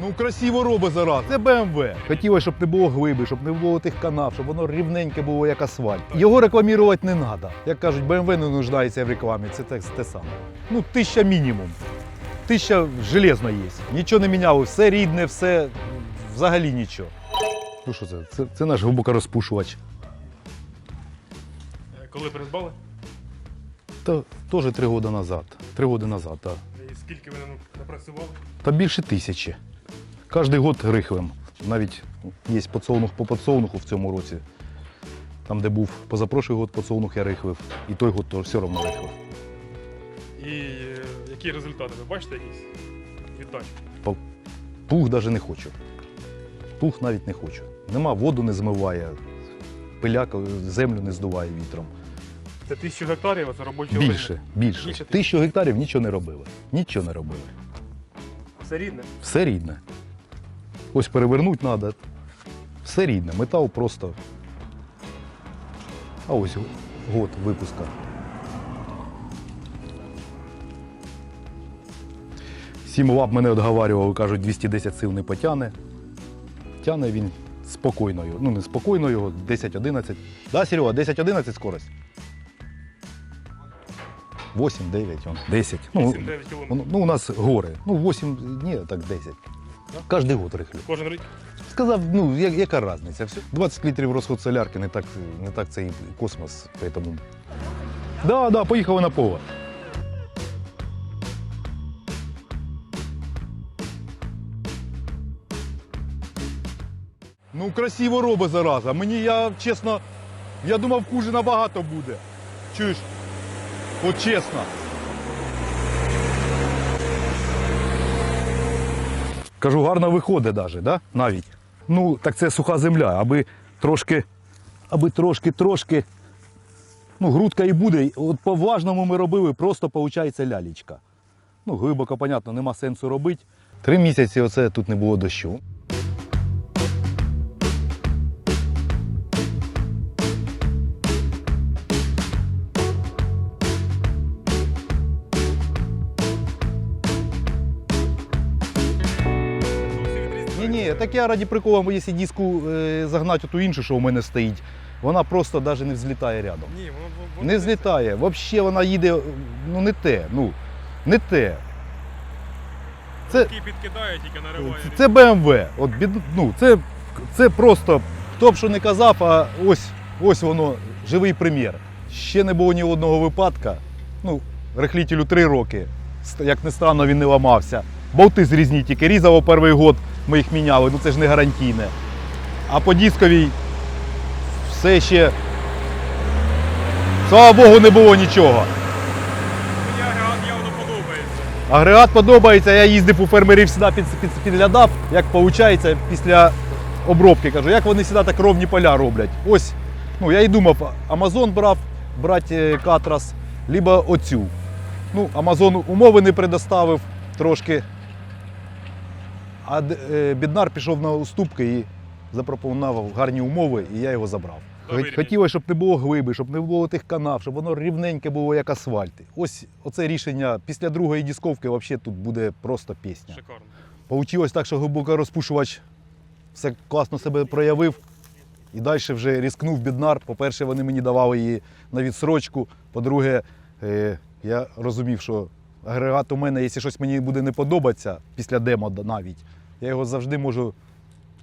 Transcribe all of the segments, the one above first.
Ну, красиво робить зараз. Це BMW. Хотілося, щоб не було глиби, щоб не було тих канав, щоб воно рівненьке було, як асфальт. Його рекламувати не треба. Як кажуть, BMW не нуждається в рекламі, це те, те саме. Ну, тисяча мінімум. Тисяча железно є. Нічого не міняло, все рідне, все взагалі нічого. Ну що це? Це, це наш глибокорозпушувач. Е, Коли придбали? Та теж три роки назад. Три роки назад, так. І скільки ви напрацювали? Та більше тисячі. Кожний год рихлим. Навіть є подсолнух по подсолнуху в цьому році. Там, де був позапрошлий год подсолнух, я рихлив. І той год то все одно рихлив. І е, які результати? Ви бачите якісь? Віддачі? Пух навіть не хочу. Пух навіть не хочу. Нема, воду не змиває, пиляк землю не здуває вітром. Це тисячу гектарів, а це робочі Більше, більше. Більше Тисячу гектарів нічого не робили. Нічого не робили. Все рідне. Все рідне. Ось перевернути треба. Все рідне. Метал просто. А ось год випуска. Сім лап мене відговарювали, кажуть, 210 сил не потягне. Тяне він спокійно. його. Ну, не спокійно його, 10-11. Да, Серега, 10-11 скорость? 8, 9, 10. Ну, 7-9 Ну, ну, у нас гори. Ну, 8, ні, так 10. Кожний год рихлю. Кожен рік. Сказав, ну, я- яка різниця? Все. 20 літрів розход солярки, не так, не так це і космос. Поэтому... Да, да, поїхали на поле. Ну, красиво робить зараза. Мені я чесно, я думав, хуже набагато буде. Чуєш? От чесно. Кажу, гарно виходить навіть, да? навіть. Ну, так це суха земля, аби трошки, аби трошки, трошки. Ну, грудка і буде. От по важному ми робили, просто виходить лялічка. Ну, глибоко, понятно, нема сенсу робити. Три місяці оце тут не було дощу. Ні, так я раді приколу, якщо диску е, загнати ту іншу, що у мене стоїть, вона просто навіть не взлітає рядом. Ні, воно, воно Не злітає. Взагалі вона їде, ну не те. Ну, не те. Це, Такий підкидає, тільки нариває. це BMW. От, бід, ну, це, це просто, хто б що не казав, а ось, ось воно, живий примір. Ще не було ні одного випадка. Ну, рехлітелю три роки. Ст- Як не странно, він не ламався. Болти зрізні тільки різало перший год, ми їх міняли, ну це ж не гарантійне. А по дисковій все ще. Слава Богу, не було нічого. Мені агрегат явно подобається. Агрегат подобається, я їздив у фермерів сюди під, під, підглядав, як виходить після обробки. Кажу, як вони сюди так ровні поля роблять. Ось, ну я і думав, Амазон брав, брати е, Катрас, либо оцю. Ну, Амазон умови не предоставив трошки. А е, біднар пішов на уступки і запропонував гарні умови, і я його забрав. Хотілося, щоб не було глиби, щоб не було тих канав, щоб воно рівненьке було, як асфальт. Ось оце рішення після другої дисковки взагалі тут буде просто пісня. Шикарно. Получилось так, що глибоко розпушувач все класно себе проявив. І далі вже різкнув біднар. По-перше, вони мені давали її на відсрочку. По-друге, е, я розумів, що агрегат у мене, якщо щось мені буде не подобатися після демо навіть, я його завжди можу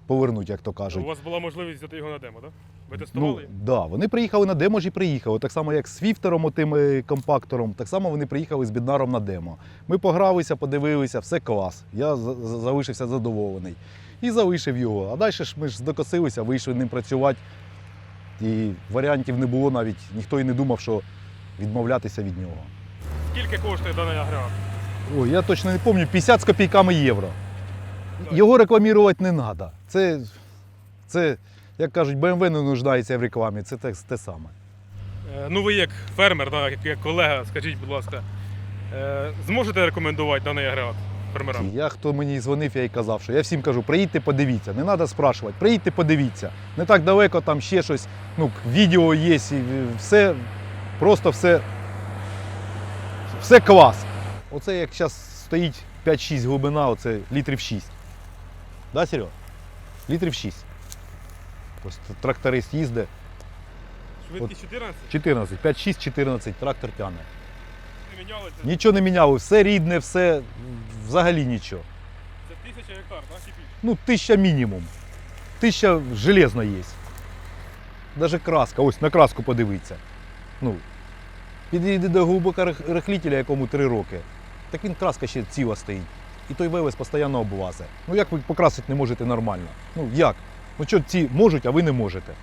повернути, як то кажуть. У вас була можливість взяти його на демо, так? Ви Ну, тестували? да, вони приїхали на демо ж і приїхали. Так само, як з Свіфтером, отим е, компактором, так само вони приїхали з біднаром на демо. Ми погралися, подивилися, все клас. Я за- за- залишився задоволений. І залишив його. А далі ж ми ж докосилися, вийшли ним працювати. І варіантів не було навіть, ніхто і не думав, що відмовлятися від нього. Скільки коштує даний агрегат? Ой, я точно не пам'ятаю, 50 з копійками євро. Його рекламувати не треба. Це, це, як кажуть, BMW не нуждається в рекламі, це те, те саме. Е, Ну ви як фермер, да, як, як колега, скажіть, будь ласка, е, зможете рекомендувати даний агрегат фермерам? Я хто мені дзвонив, я й казав, що я всім кажу, приїдьте, подивіться, не треба спрашувати, приїдьте, подивіться. Не так далеко, там ще щось, ну, відео є, і все, просто все, все клас. Оце як зараз стоїть 5-6 глибина, оце літрів 6. Да, Серега? Літрів 6. Ось тракторист їздить. Швидкість 14? 14, 5-6, 14, трактор тягне. Не міняли це? Нічого не міняло, все рідне, все взагалі нічого. Це тисяча гектар, так? Чи більше? Ну, тисяча мінімум. Тисяча железно є. Даже краска, ось на краску подивіться. Ну, підійди до глибокорихлітеля, якому 3 роки. Так він краска ще ціла стоїть. І той вивез постійно обвази. Ну як ви покрасити не можете нормально? Ну як? Ну що ці можуть, а ви не можете?